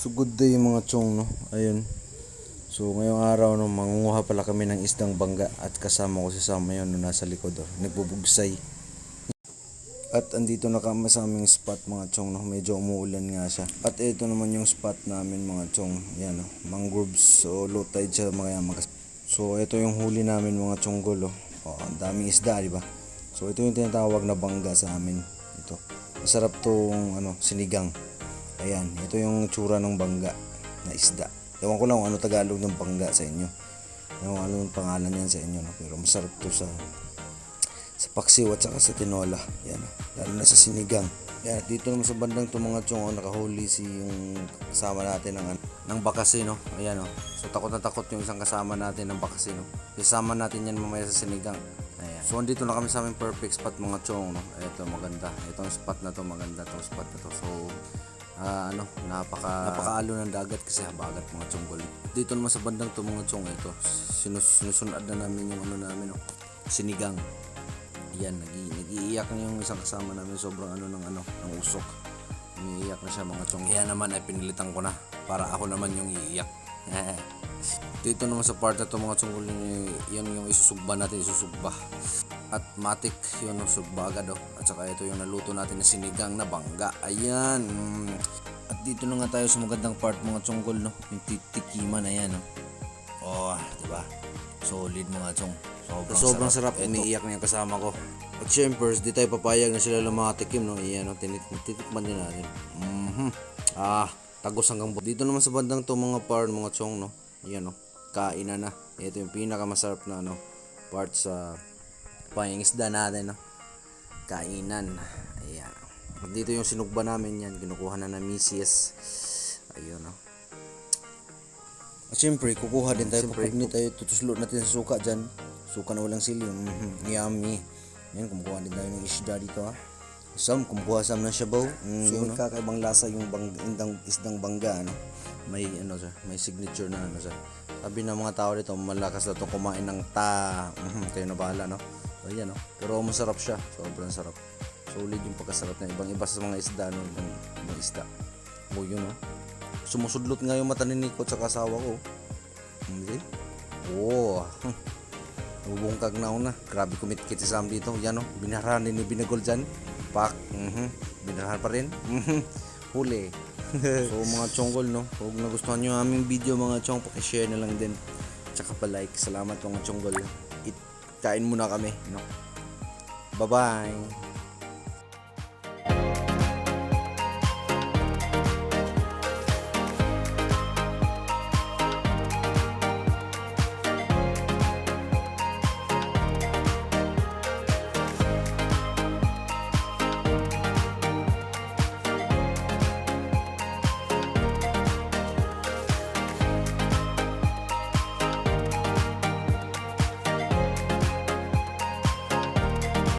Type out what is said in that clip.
So good day mga chong no. Ayun. So ngayong araw no, mangunguha pala kami ng isdang bangga at kasama ko si Sam yun no, nasa likod oh, nagbubugsay. At andito na kami sa aming spot mga chong no, medyo umuulan nga siya. At ito naman yung spot namin mga chong, yan no, mangroves so low tide siya mga yan. Magas- so ito yung huli namin mga chonggol oh. Oh, ang daming isda, di ba? So ito yung tinatawag na bangga sa amin. Ito. Masarap tong ano, sinigang. Ayan, ito yung tsura ng bangga na isda. Ewan ko lang kung ano Tagalog ng bangga sa inyo. Ewan ko ano yung pangalan yan sa inyo. No? Pero masarap to sa sa paksiw at saka sa tinola. Yan. Lalo na sa sinigang. Yan, dito naman sa bandang chong, oh, nakahuli si yung kasama natin ng, ng bakasino. Ayan o. So takot na takot yung isang kasama natin ng bakasino. Isama natin yan mamaya sa sinigang. Ayan. So andito na kami sa aming perfect spot mga chong. No? Ito maganda. Itong spot na to maganda tong spot na to. So ah, ano, napaka napakaalo ng dagat kasi habagat mga chonggol. Dito naman sa bandang to mga chong ito. Sinus, sinusunod na namin yung ano namin no. Sinigang. Yan, nag nag-iiyak na yung isang kasama namin sobrang ano ng ano, ng usok. Umiiyak na siya mga chong. Kaya naman ay pinilitan ko na para ako naman yung iiyak. Dito naman sa part na to mga chong yan yung isusugba natin, isusugba. At matik yun ang sugba agad oh. At saka ito yung naluto natin na sinigang na bangga. Ayan. mm. At dito na nga tayo sa magandang part mga chonggol no. Yung titikiman ayan no. Oh, di ba? Solid mga chong. Sobrang, sobrang sarap. Umiiyak na yung kasama ko. At syempre, di tayo papayag na sila lang makatikim, no? Iyan, no? Tinit titikman din natin. Mhm. Ah, tagos hanggang bu- Dito naman sa bandang to mga par, mga chong, no? Iyan, no? Kainan na. Ito yung pinakamasarap na, ano, part sa pangingisda natin, no? Kainan. Ayan. Dito yung sinugba namin yan. Kinukuha na ng misis. Ayun, no? At syempre, kukuha din tayo. Pag ni tayo, tutuslo natin sa suka dyan. Suka na walang sili. Mhm, Yummy. Yan, kumukuha din tayo ng isda dito ha. Sam, kumukuha sam ng shabaw. Mm, so, may kakaibang lasa yung bang, indang, isdang bangga. Ano? May, ano siya, may signature na ano siya. Sabi ng mga tao dito, malakas na to kumain ng ta. Mhm, kayo na bahala, no? So, yan, no? Pero masarap siya. Sobrang sarap. Solid yung pagkasarap na ibang iba sa mga isda, no? Ibang, ibang isda. O, yun, no? Sumusudlot nga yung mata ni Nico at asawa ko. Hindi. Oo. Oh. Bubungkag na ako na. Grabe kumitkit si Sam dito. Yan o. Binarahan din ni Binagol dyan. Pak. Mhm. Binarahan pa rin. Mhm. Huli. so mga chonggol no. Kung nagustuhan nyo aming video mga chong, pakishare na lang din. Tsaka pa like. Salamat mga chonggol. It, kain muna kami. No? Bye bye.